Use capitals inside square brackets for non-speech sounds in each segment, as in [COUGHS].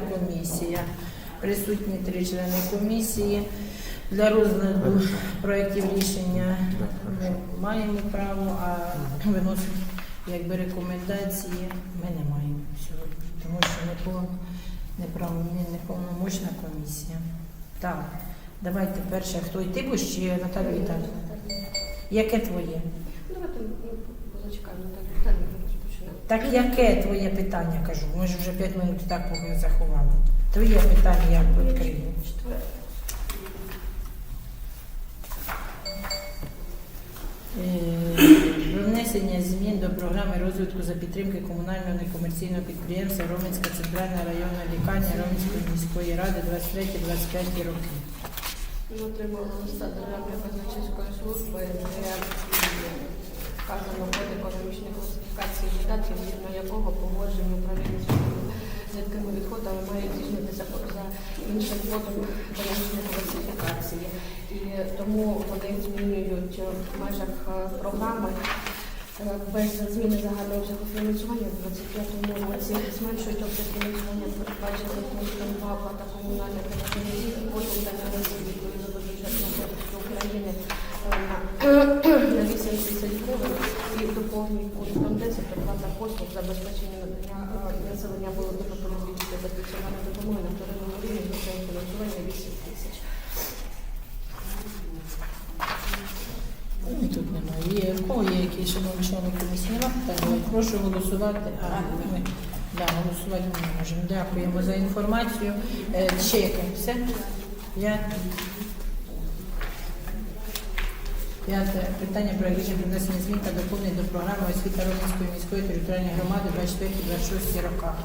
комісія. Присутні три члени комісії. Для розгляду проєктів рішення ми маємо право, а виносити якби рекомендації ми не маємо сьогодні, тому що не неповномочна комісія. Так, давайте перше, хто йти будеш чи Наталя Віталіївна? Яке твоє? Давайте ну, зачекаємо, так. Так яке твоє питання, кажу? Ми ж вже 5 минут і так поки заховали. Твоє питання я відкрию. Е, Про внесення змін до програми розвитку за підтримки комунального некомерційного підприємства Роменська центральна районна лікарня Роменської міської ради 23-25 роки. Ми отримали листа Державної казначейської служби, вказано код економічної класифікації видатків, згідно якого погодження управління з рідкими відходами має здійснитися за іншим кодом економічної класифікації. І тому вони змінюють е, в межах е, програми е, без зміни загального фінансування в 25-му році зменшують обсяг фінансування, передбачений пунктом 2 оплата комунальних та комунальних послуг та науки відповідно до бюджетного кодексу України на, на 8 тисяч гривень і доповнюють 10 оплата послуг забезпечення надання е, населення володимирської та спеціальної допомоги на вторинному рівні бюджетного фінансування 8 тисяч. Ну, і Тут немає. Є кого є якісь шановні члени комісії? Нема? Прошу голосувати. А, ми да, голосувати не можемо. Дякуємо за інформацію. Е, Ще яке? Все? Я... П'яте питання про рішення внесення змін та доповнень до програми освіта Романської міської територіальної громади 24-26 роках.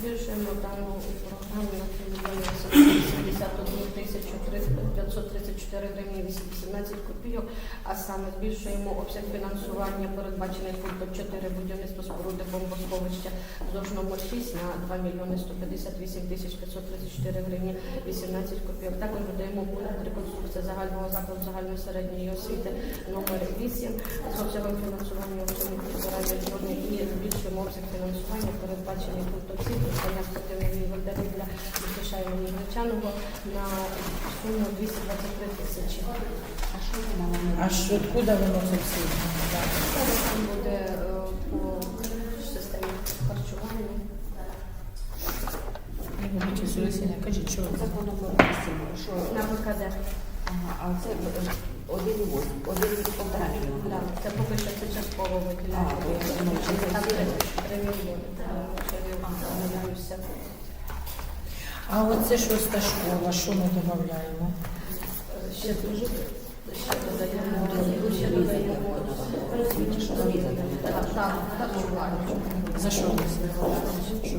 Збільшуємо дану програму на 3 мільйони 71 тисячу 534 гривні 18 копійок, а саме збільшуємо обсяг фінансування, передбачений пунктом 4 будівництво споруди бомбосховища вздовж номер 6 на 2 мільйони 158 тисяч 534 гривні 18 копійок. Також додаємо пункт реконструкція загального закладу загальної середньої освіти номер 8 з обсягом фінансування у сумі півтора мільйони і збільшуємо обсяг фінансування, передбачений пунктом 7 придбання спортивної для Імені Гречаного на суму 223 тисячі. А що, откуда воно це все? Зараз там буде е, по системі харчування. Я вибачу, Солосіна, кажіть, що Це 8, що На ПКД. ага, а це е, один і восьм, один і полтора мільйона. Да, це поки що це частково А, виділяємо. то я думаю, що це Там буде. 3 мільйони. Там ще. А оце шоста школа, що ми додаємо? Ще дуже ще додаємо. Харчування. За що ми Що?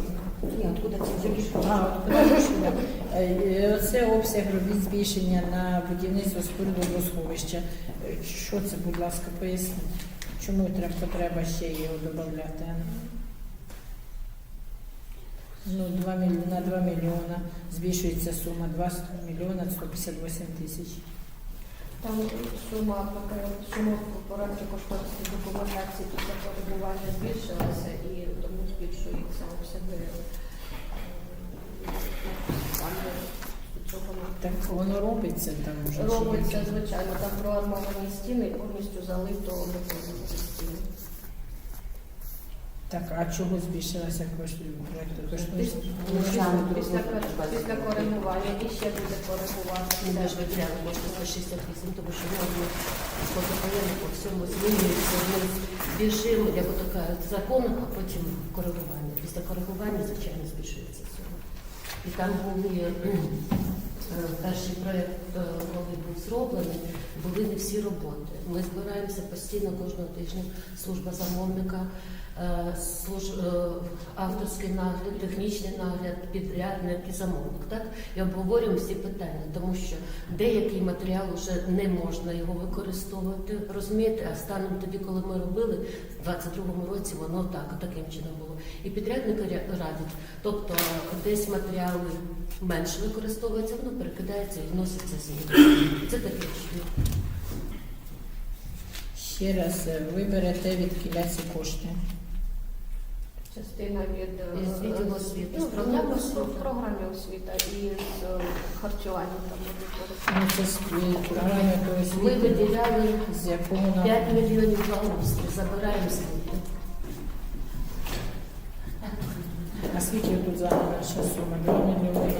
Ні, откуда це приміщення. Е, Це обсяг робіт збільшення на будівництво споруду водосховища. Е, Що це, будь ласка, поясніть? Чому треба потреба ще його додати? Ну, 2 мільйона, на 2 мільйона збільшується сума 2 мільйона 158 тисяч. Там сума сума по проекті кошторисної документації після коригування збільшилася і тому збільшується обсяги. Так воно робиться там вже? Робиться, звичайно, там проармовані стіни повністю залито бетоном. Так, а чого збільшилася кошти проекту? Після, коригування і ще буде коригувати. Ми теж виділяли кошти 168, тому що ми способаємо по всьому змінюється. Ми збільшуємо, як кажуть, закон, а потім коригування. Після коригування, звичайно, збільшується сума. І там були перший проєкт, е, коли був зроблений, були не всі роботи. Ми збираємося постійно кожного тижня, служба замовника, е, служ, е, авторський нагляд, технічний нагляд, підрядник і замовник. Так? І обговорюємо всі питання, тому що деякий матеріал вже не можна його використовувати, розумієте, а станом тоді, коли ми робили, в 22-му році воно так, таким чином було. І підрядники ря- радять, тобто десь матеріали менше використовуються, воно перекидається і вноситься зміни. Це таке. що Ще раз, е, ви берете від кіля ці кошти. Частина від е, Із відділу освіти, з ну, програми програми освіти. освіти. програми освіта і з е, харчування там буде Ну, це з е, програми до Ми освіти, виділяли з якого на 5 мільйонів в августі, забираємо звідти. А тут загальна ще сума? 2 мільйони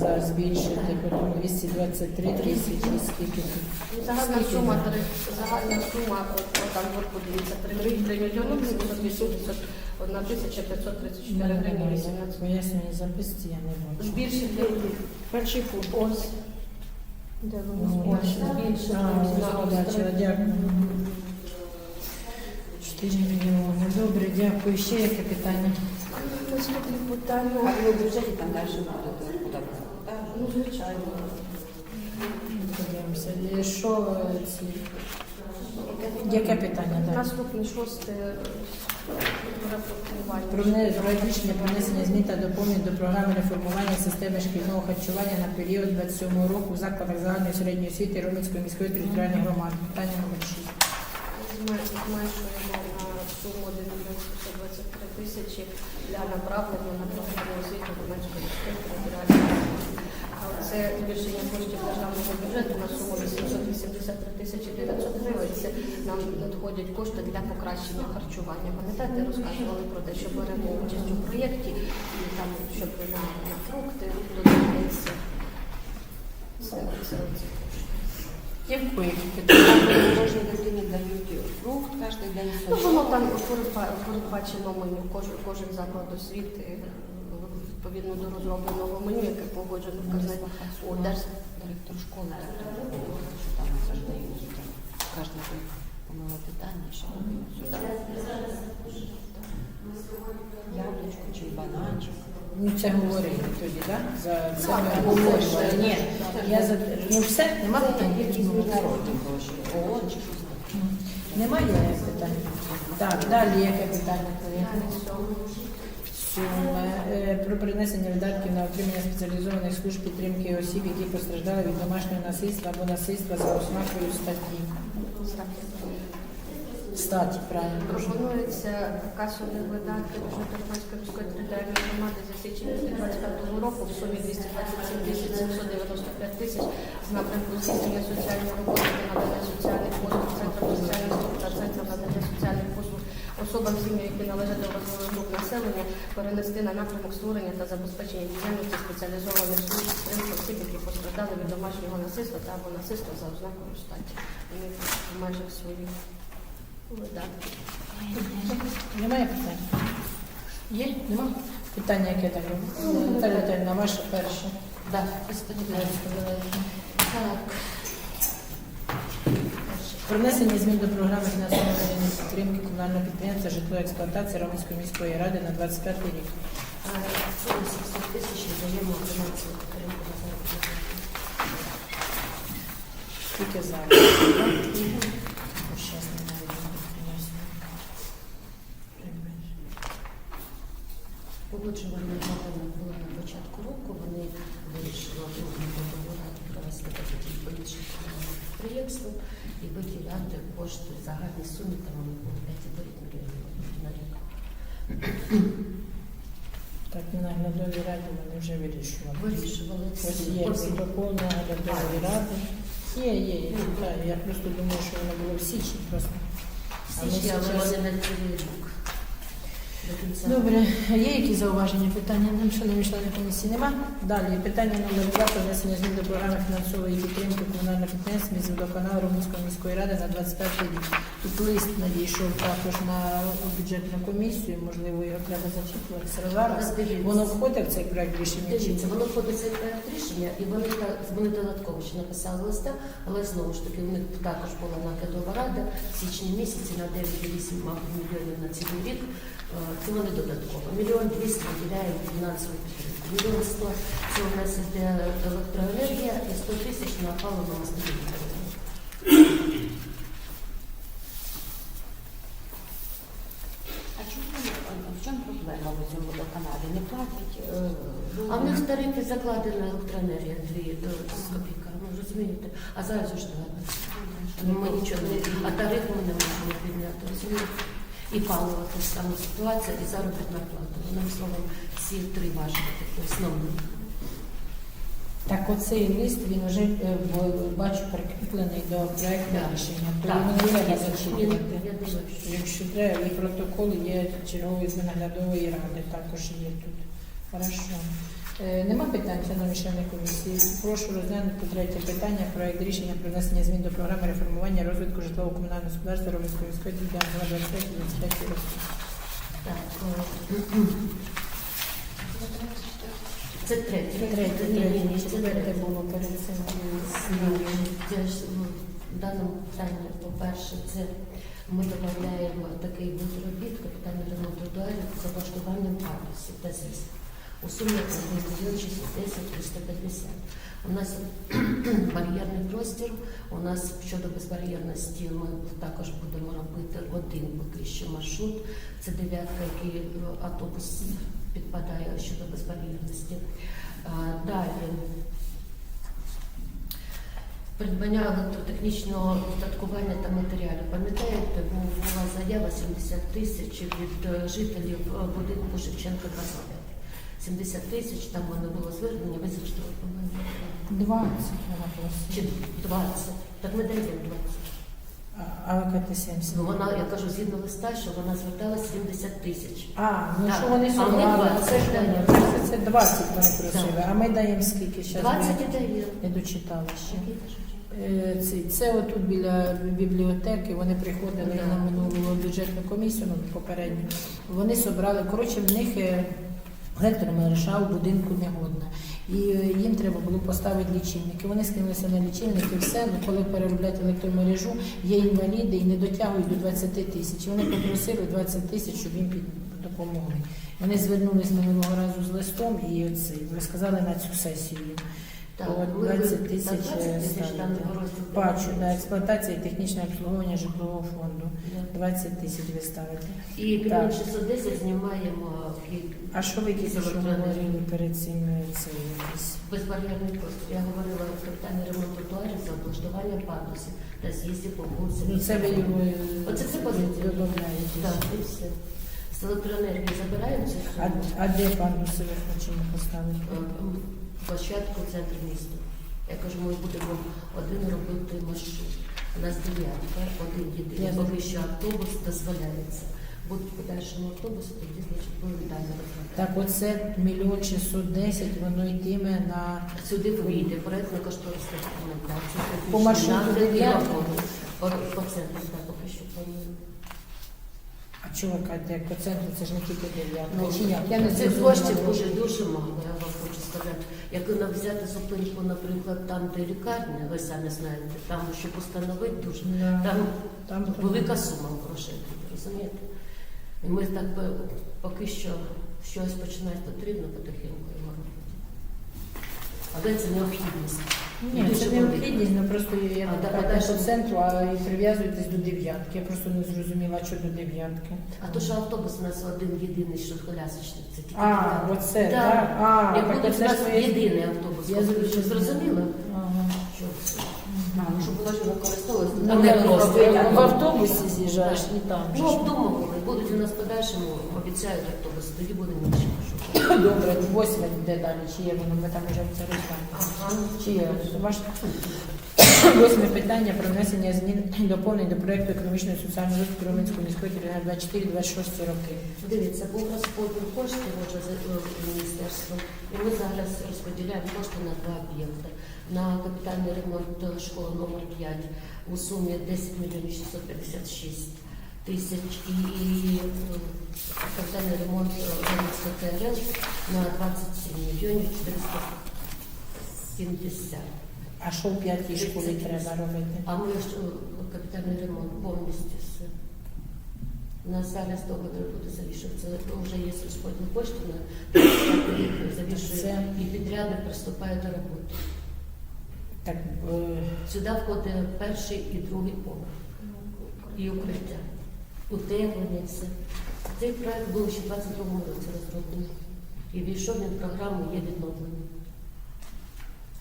зараз збільшити, потім 223 тисячі, скільки тут? Загальна Скільки сума, три- загальна сума, от, от там от подивіться, 3 мільйони 781 тисяча 534 гривні 18. Пояснення записці я не бачу. Збільшити Перший пункт. ось. Де воно? Ну, Ось, збільшити. А, ось ось побачила, дякую. 4 мільйони. Добре, дякую. Ще яке питання? Наступне питання. А в бюджеті там далі буде куди Ну, звичайно. Подивимося. І Що е, ці? Яке питання далі? Наступне шосте. Про вне- рішення про внесення змін та доповнень до програми реформування системи шкільного харчування на період 27 року в закладах загальної середньої освіти Ромицької міської територіальної громади. Питання номер 6. Зме- Зменшуємо на суму 1 мільйон 723 тисячі для направлення на програму освіти територіальної. А Це збільшення коштів державного бюджету на суму 883 тисячі 900 гривень. Це нам надходять кошти для покращення харчування. Пам'ятаєте, розказували про те, що беремо участь у проєкті і там, щоб на, на фрукти додається. Це, це, Кожній дитині дають фрукт, кожен день Ну, воно там передбачено меню, кожен, кожен заклад освіти е, відповідно до розробленого меню, яке погоджено в казна- у Держ- Директор школи, що там завжди. Кожен день помило питання, що сюди. Яблучко чи бананчик. Ну, це говорили тоді, так? За це ми обговорювали. Ні, я за ну все, нема питань. Немає питань. Так, далі яке питання? Е, Про перенесення видатків на отримання спеціалізованих служб підтримки осіб, які постраждали від домашнього насильства або насильства за ознакою статті. Статі, правильно. Пропонується касові видатки бюджету міської територіальної громади за січень 2025 року в сумі 227 тисяч 795 тисяч з напрямку здійснення соціальної роботи та надання соціальних послуг Центром соціальних служб та Центром надання соціальних послуг особам сім'ї, які належать до вразливих груп населення, перенести на напрямок створення та забезпечення діяльності спеціалізованих служб підтримки осіб, які постраждали від домашнього насильства та або насильства за ознакою статі. Вони в межах своїх. Немає питань? Є? Нема? Питання, яке так? Наталя Віталіївна, ваше перше. Так. Про внесення змін до програми фінансової підтримки комунального підприємства житло експлуатації Романської міської ради на 25 рік. А, Це 700 тисяч даємо фінансову підтримку на заробітну плату. Скільки зараз? Бо щас не навіть не приносимо. Погоджувальна програма була на початку року. Вони вирішили одного провести таке політичне підприємство і виділяти кошти в загальній сумі, там вони було 5,9 мільйонів на рік. Так, на наглядовій раді вони вже вирішували. Вирішували Ось є протокол наглядової ради. Є, є, є. Так, я просто думаю, що воно було в січні просто. А ми але зараз- вони не рік. До кінця. Добре, є якісь зауваження, питання? Нам шановні члени комісії нема. Далі питання номер два про внесення змін до програми фінансової підтримки комунального підприємства міськводоканалу Румунської міської ради на 21 рік. Тут лист надійшов також на бюджетну комісію, можливо, його треба зачитувати зараз. Воно входить в цей проект рішення Дивіться, воно входить в цей проект рішення, і вони, вони додатково ще написали листа, але знову ж таки у них також була наглядова рада в січні місяці на 9,8 мабуть, мільйонів на цілий рік. Е, Це вони додатково. Мільйон 200 виділяємо фінансову підтримку. Мільйон 100 це у нас іде електроенергія і 100 тисяч на паливо мастові. А чому в чому проблема в цьому водоканалі? Не платять? е, А в них в тарифі закладена електроенергія дві е, з копійками, розумієте? А зараз ж не Ну, ми нічого не а тариф ми не можемо підняти. розумієте? І паливо теж саме ситуація, і заробітна плата. Одним словом, всі три важливі, такі основні. Так оцей лист, він вже е, бачу прикріплений до проекту Так. рішення. То Так, його не треба зачитувати. Я думаю, що Якщо треба, і протокол є чергової з наглядової ради, також є тут. Хорошо. Е, Нема питань, шановні члени комісії. Прошу розглянути третє питання. Проект рішення про внесення змін до програми реформування розвитку житлово-комунального господарства Романської міської ділянки на 25 років. Це третє. Третє, третє, четверте було перед цим. Це ж ну, в даному питанні, по-перше, це ми додаємо такий вид робіт, капітальний ремонт тротуарів з облаштуванням пандусів та з'їзд. У сумі 1 мільйон 610 350. У нас [CLEARS THROAT] бар'єрний простір, у нас щодо безбар'єрності ми також будемо робити один поки що маршрут. Це дев'ятка, який е, автобус підпадає щодо безбар'єрності. Далі придбання електротехнічного устаткування та матеріалів. Пам'ятаєте, бу- була заява 70 тисяч від е, жителів е, будинку Шевченка 25. 70 тисяч, там воно було звернення, ви по-моєму. 20 вона Чи просила. 20. Так ми даємо 20. А, а ви кажете 70. Ну, вона, я кажу, згідно листа, що вона зверталася 70 тисяч. А, ну Так. що вони А ми собрали? 20 Це ж даємо. вони, це, це 20 вони просили, а ми даємо скільки? Щас 20 ми і даємо. не дочитала ще. Е, Це, це отут біля бібліотеки, вони приходили Да. на минулу бюджетну комісію, ну попередню. Вони собрали, коротше, в них е, електромереша в будинку негодна. І е, їм треба було поставити лічильники. Вони скинулися на лічильники, все, ну коли перероблять електромережу, є інваліди і не дотягують до 20 тисяч. Вони попросили 20 тисяч, щоб їм допомогли. Вони звернулись минулого разу з листом і оце, розказали на цю сесію. Так, 20 тисяч так, 20 тисяч там ставити. розділ. Бачу, на експлуатація і технічне обслуговування житлового фонду. Да. 20 тисяч ви ставите. І мільйон 610 знімаємо А що ви тільки що говорили перед цим е, це якийсь? безбар'єрний простір. Я говорила про капітальний ремонт тротуарів за облаштування пандусів та з'їздів по вулиці. Ну це ви його е, Оце це позиція. додаєте. Так, і все. З електроенергії забираємо цю А, а де пандуси ви хочемо поставити? Площадку в центрі міста. Я кажу, ми будемо один робити маршрут. У нас дев'ятка, один єдиний. Поки що автобус дозволяється. Будуть подальшому автобуси, тоді значить будемо далі розглядати. Так, оце мільйон 610, воно йтиме на Сюди вийде проєктно кошторисна документація. По маршруту дев'ятки? По, по центру, так, поки що плануємо. А чого кажете, як по центру, це ж не тільки дев'ятка. Ну, Чи як? Я не Цих зрозуміла. коштів дуже дуже мало, я вам хочу сказати. Як нам взяти зупинку, наприклад, там, де лікарня, ви самі знаєте, там, щоб установити дуже, Да. там Там велика сума грошей, розумієте? І ми так би поки що щось починати потрібно потихеньку його робити. Але це необхідність. Ні, Дуже це велика. необхідність, ну просто я А, не да, кажу подальше- по центру, а і прив'язуєтесь до дев'ятки. Я просто не зрозуміла, що до дев'ятки. А то, що автобус у нас один єдиний, що колясочний, це тільки А, дев'ятка. оце, Так. так? А, Як так буде у оце нас ж єдиний автобус, Я ви зрозуміла. зрозуміли? Ага. Що? А, ну, щоб воно ж використовувалося. Ну, А не просто. в автобусі з'їжджаєш і там. же Ну, ж. обдумували, будуть у нас в подальшому, обіцяють автобуси, тоді буде менше. Добре, восьме йде далі, чи є воно, ми там вже це розглянули. Ага. Чи восьме питання про внесення змін і доповнень до проекту економічної соціальної розвитку Романської міської територіальної 24-26 роки. Дивіться, був розподіл коштів вже за е, міністерством, і ми зараз розподіляємо кошти на два об'єкти. На капітальний ремонт е, школи номер 5 у сумі 10 мільйонів 656 тисяч і е, капітальний ремонт Романського ТРЛ на 27 мільйонів 470. А що в п'ятій школі треба робити? А ми ж е, капітальний ремонт повністю все. У нас зараз договір буде завішувати. Це вже є розподіл коштів завішує і підрядник приступає до роботи. Так, е, Сюди входить перший і другий поверх. І укриття. Утеплення все. Цей проект був ще в 22-му році розроблений. І війшов він в програму є відновлення.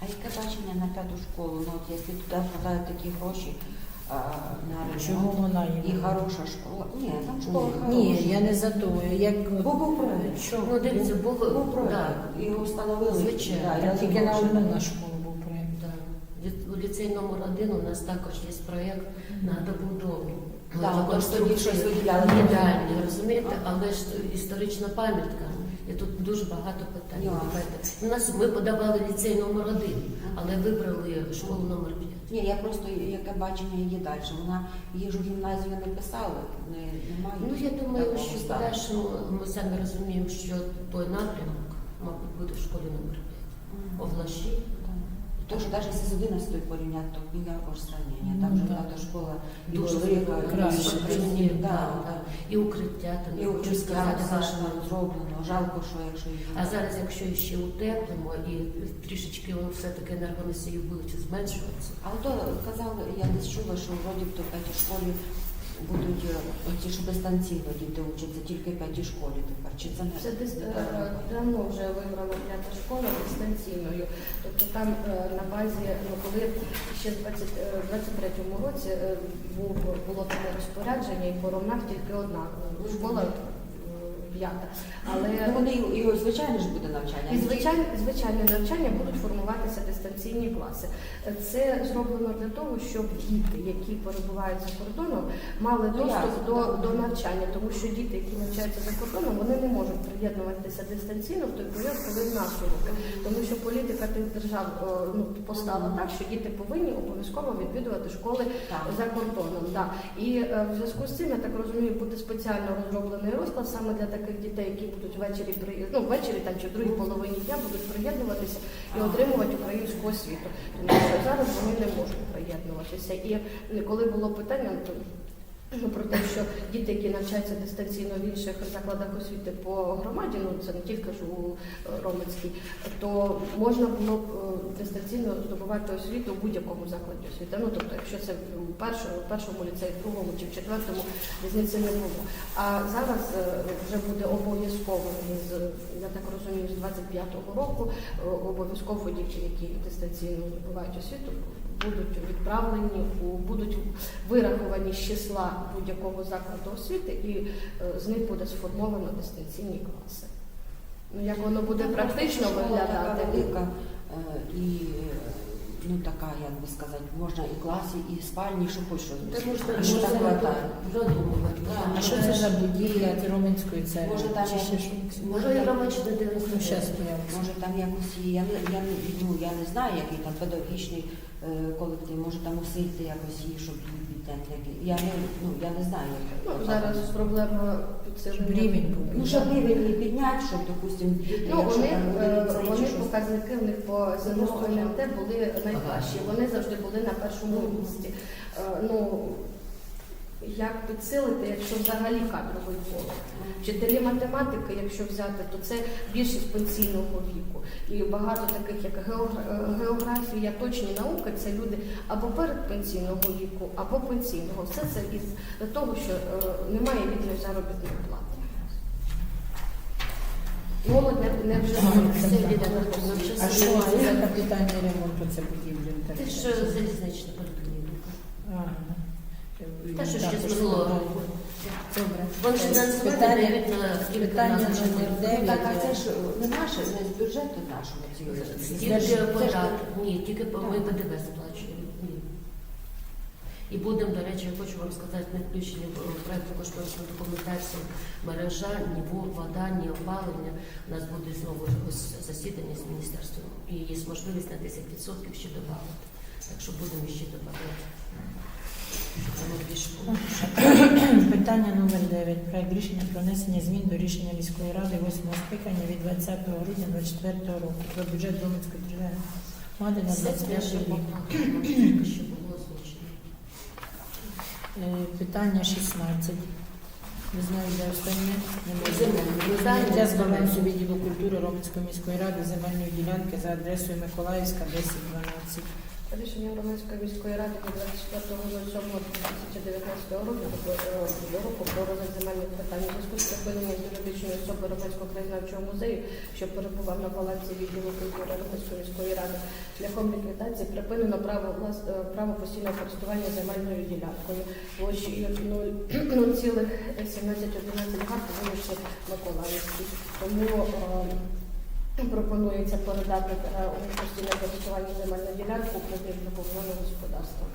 А яке бачення на п'яту школу? Ну, от якщо туди вкладають такі гроші, а, на Чому вона І хороша школа. Ні, там школа хороша. Ні, я не за то. Як Бо був проект. що Ну, дивіться, був, Був проект. да, Його встановили. Звичайно. Да, я тільки на що- одну школу був проєкт. да. Лі- У ліцей номер один у нас також є проєкт на добудову. Е, там тоді щось виділяли. Ідеальні, розумієте, але ж історична пам'ятка. І тут дуже багато питань. У нас ми подавали ліцей номер один, але вибрали школу номер п'ять. Ні, я просто яке бачення її далі. Вона її ж у гімназію не писала, не, немає. Ну я думаю, такого що в стану. ми самі розуміємо, що той напрямок, мабуть, буде в школі номер п'ять. Мгм. Овлаші. Тож навіть якщо з 11 порівняти, то ніякого ж сравнення. Там Ну, же то школа і Дуже велика, і краще. Да. І укриття там, І укриття ваше. зроблено. Жалко, що якщо її... А зараз, якщо ще утеплимо і трішечки все-таки енергоносії будуть зменшуватися. А то казали, я десь чула, що вроді в п'ятій школі будуть е, ті, що дистанційно діти учаться, тільки в п'ятій школі тепер. Чи це не Це е, давно вже вибрала п'ята школа дистанційною. Тобто там е, на базі, ну коли ще в 20, е, 23-му році е, був, було таке розпорядження, і по Ромнах тільки одна е, школа е, п'ята. Але Ну, вони і, і звичайно ж буде навчання. і не звичайне, звичайне навчання будуть формуватися дистанційні класи. Це зроблено для того, щоб діти, які перебувають за кордоном, мали Ну, доступ ясно, до, так. до навчання, тому що діти, які навчаються за кордоном, вони не можуть приєднуватися дистанційно в той період, коли в нас уроки. Тому що політика тих держав е, ну, постала так, що діти повинні обов'язково відвідувати школи Так. за кордоном. Да. І е, в зв'язку з цим, я так розумію, буде спеціально розроблений розклад саме для таких дітей, які будуть ввечері при ну, ввечері там чи в другій половині дня будуть приєднуватися і отримувати українську освіту. Тому що зараз вони не можуть приєднуватися. І коли було питання, то про те, що діти, які навчаються дистанційно в інших закладах освіти по громаді, ну це не тільки ж у е, Романській, то можна було б е, дистанційно здобувати освіту в будь-якому закладі освіти. Ну тобто, якщо це в першому, першому ліцеї, в другому чи в четвертому різниці не було. А зараз е, вже буде обов'язково із я так розумію, з 25-го року обов'язково діти, які дистанційно здобувають освіту, будуть відправлені у будуть вираховані з числа будь-якого закладу освіти, і е, з них буде сформовано дистанційні класи. Ну як воно буде Ну, практично виглядати? Така велика е, і е, ну така, як би сказати, можна і класи, і спальні, що хоч що. Додумувати. А що це за будівля Роменської церкви? Може, там Чи ще щось? Може, і щас появиться. Може там якось я не я не ну, я не знаю, який там педагогічний колектив, може там усилити якось її, щоб її підняти. Я не ну я не знаю, як Ну зараз проблема підсилення. Щоб рівень був. Ну, щоб рівень її підняти, щоб, допустимо, діти, Ну, якщо вони, там е, чи вони щось. показники в них по ЗНО НМТ були найкращі. Вони завжди були на першому місці. Е, Ну, як підсилити, якщо взагалі кадровий полк? Вчителі математики, якщо взяти, то це більшість пенсійного віку. І багато таких, як е, географія, точні науки, це люди або передпенсійного віку, або пенсійного. Все це із того, що е, немає вільної заробітної плати. Молодь не, не вживається. Все в на. А що це капітальний ремонт у це будівлі? Це ж залізнична поліклініка. Те, що ще з минулого року. Добре. Вони фінансування Питання- дають на питання назначених. номер дев'ять. так, а це ж не наше, не з бюджету нашого ці Тільки Це ж- податок. Ні, тільки по- ми ПДВ сплачуємо. Ні. І будемо, до речі, я хочу вам сказати, не включені в проєкту кошторисну документацію мережа, ні во- вода, ні опалення. У нас буде знову ось засідання з міністерством. І є можливість на 10% ще додати. Так що будемо ще додавати. Питання номер 9. Проект рішення про внесення змін до рішення міської ради 8 скликання від 20 грудня 2024 року про бюджет Роменської державної громади на Це 25 рік. Е, Питання 16. Ви знаєте, де останнє? Немає. Земельні. З балансу відділу культури Роменської міської ради земельної ділянки за адресою Миколаївська 1012. Рішення громадської міської ради від 24.07.2019 року е, року про розгляд земельних питань зв'язку з припиненням юридичної особи Романського краєзнавчого музею, що перебував на балансі відділу культури Романської міської ради, шляхом ліквідації припинено право влас... е, право постійного користування земельною ділянкою площею 0,1711 га вулиці Миколаївській. Тому е, Пропонується передати е, у постійне користування земельну ділянку проти комунального господарства.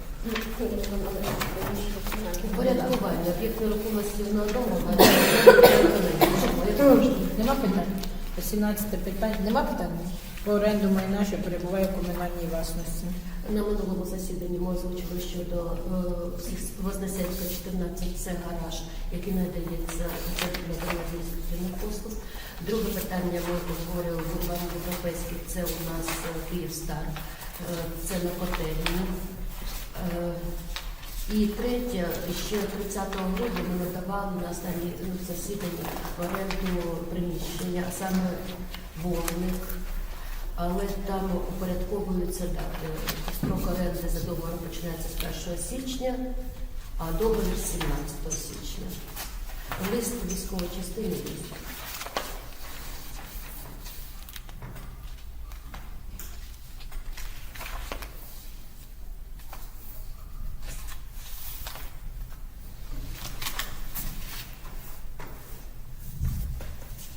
Упорядкування об'єкт нерухомості на одному, [COUGHS] Нема питань? 18 питань. Нема питань? По оренду майна, що перебуває в комунальній власності. На минулому засіданні ми озвучили щодо е, Вознесенська 14 це гараж, який надається адміністративних послуг. Друге питання ми обговорювали в Урбані Європейській, це у нас е, Київстар, е, це на котельні. І третє, ще 30 грудня ми надавали на останній засіданні в оренду приміщення, а саме вогник. Але там упорядковуються дати. Строк оренди за договором починається з 1 січня, а договір з 17 січня. Лист військової частини є.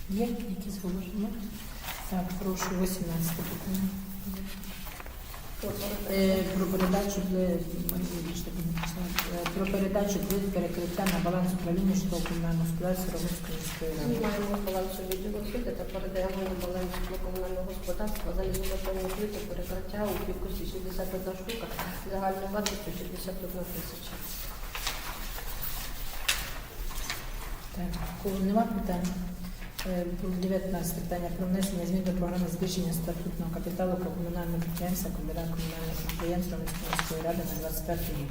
Є якісь зауваження? Так, прошу, 18 питання. Е, Про передачу. Е, про передачу для перекриття на баланс управління житлово комунального господарства Романської міської ради. Знімаємо з балансу відділу освіти та передаємо на баланс комунального господарства за незаконні плити перекриття у кількості 61 штука загальною вартістю 61 тисяча. Так, кого нема питань? Е, 19 питання про внесення змін до програми збільшення статутного капіталу по комунальному підприємству Комбінат комунального підприємства Романської міської ради на 25 рік.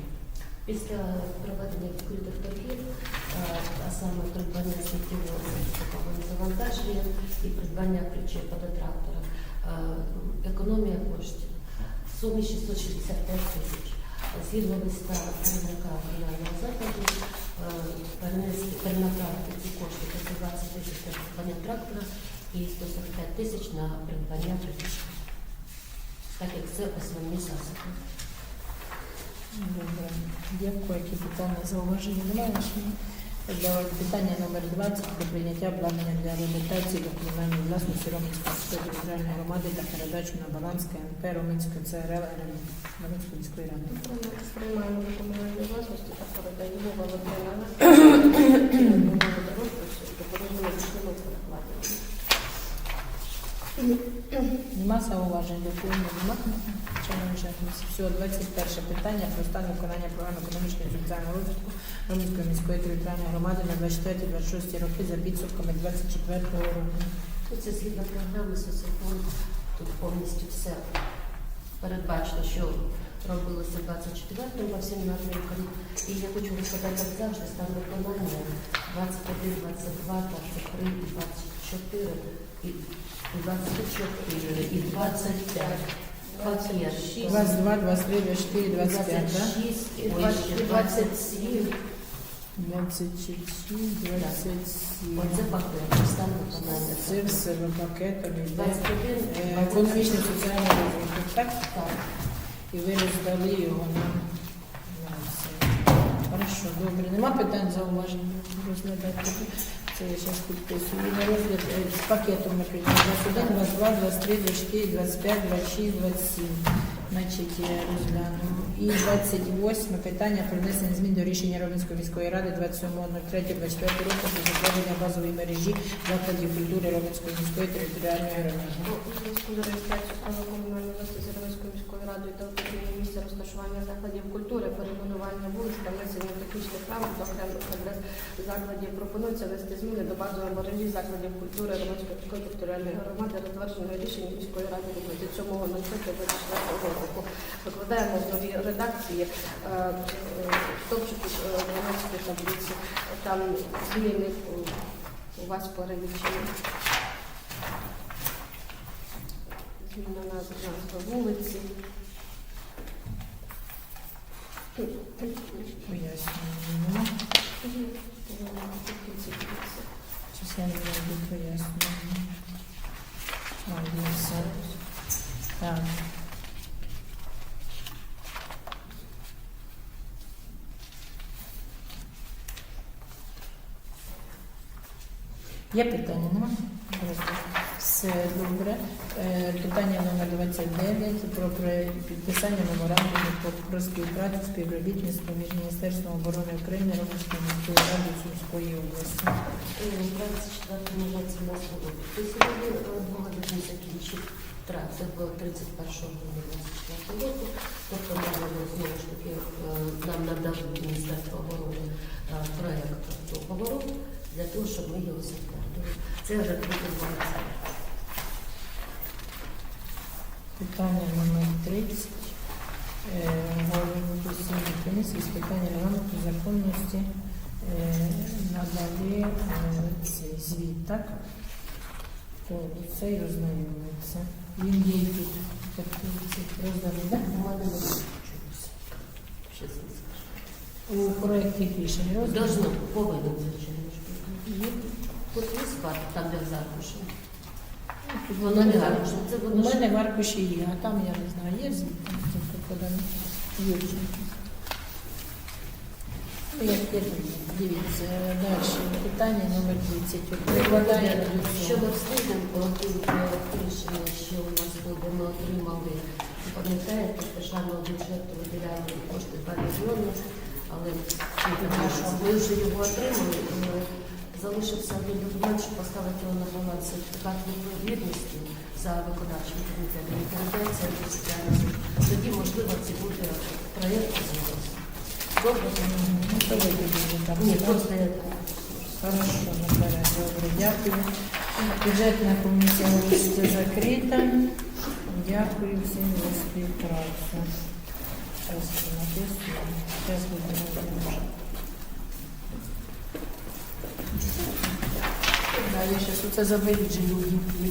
Після проведення відкритих торгів, е, а саме придбання сміттєвого завантаження і придбання ключів до трактора, е, економія коштів в сумі 665 тисяч. Згідно листа керівника комунального закладу, е, перенести перенаправити ці кошти по 120 тисяч на придбання трактора і 145 тисяч на придбання приміщення. Так як це основні засоби. Добре. Дякую. Які питання, зауваження немає? Питання номер 20 про прийняття обладнання для реабілітації до комунальної власності Романської територіальної громади та передачу на баланс КНП Романської ЦРЛ Романської міської ради. Ми до комунальної власності та передаємо Валентина [COUGHS] Нема зауважень до повного нема. Все, 21 питання про стан виконання програми економічного і соціального розвитку Романської міської територіальної громади на 24-26 роки за підсумками 24 року. Тут це згідно програми соціофонд, тут повністю все передбачено, що робилося 24-му по всім напрямкам. І я хочу розказати, завжди, стан виконання 21, 22, 23 і 24, і 24, і 25. Пакет. 22, 23, 24, 25, так? 26, і 27. 26, 27. Оце пакет, стан виконання. Це все в пакетом 21, Е, Економічний соціальний розвиток, так? Так. І ви роздали його нам на це. Хорошо, добре. Нема питань зауважень розглядати. Це я зараз підписую. І на розгляд е, пакетом ми. 21, 22, 23, 24, 25, 26, 27. Значить, я розгляну. І 28 питання про внесення змін до рішення Ровенської міської ради 27.03.24 року про затвердження базової мережі закладів культури Ровенської міської територіальної громади. Зв'язку з реєстрацією права комунальної власності Зеленської міської радою та місця розташування закладів культури, перейменування вулиць та внесення технічних правил до окремих адрес закладів пропонується ввести зміни до базової мережі закладів культури міської територіальної громади, затвердженого рішенням міської ради від 27.05.24 року. Викладаємо в новій редакції е, стовпчику е, 12 таблиці. Там зміни у вас перелічені. Зміна назва вулиці. Пояснюємо. не знайду пояснюємо. А. Так. Є питання, нема? Все добре. Е, Питання номер 29 про підписання меморандуму про, співпрацю співробітництво між Міністерством оборони України і Романською міською радою Сумської області. 24 році у нас було підписано договір закінчив трати в 31 грудня 24 року. Тобто знову ж таки е, нам надали Міністерство оборони е, проект договору для того, щоб ми його затвердили. Це вже підготувалося. Питання номер 30. Е, Голови постійної комісії з питання регламенту законності е, надали е, цей звіт, так? То Це і ознайомиться. Він є тут розданий, так? У проєкті рішень розданий. Должно, повинен, звичайно. Є. Там де в Воно не гарно. Це У воно мене в аркуші є, а там я не знаю, є звіт, там тільки. Є вже. Ну, як то є. Дивіться, далі. Питання номер 30. От Прикладає до Що цього. по тим проект рішення, що у нас буде, ми отримали, пам'ятаєте, з державного бюджету виділяли кошти 2 мільйони, але ми вже його отримали. і Залишився один документ, щоб поставити його на баланс сертифікат відповідності за виконавчим комітетом. Передається. Тоді, можливо, це буде проєкт знову. Добре? Ну. Ні, просто Хорошо, наперед. Добре, дякую. Бюджетна комісія оголоситься закрита. Дякую всім за співпрацю. Зараз будемо розглядати. Да, я зараз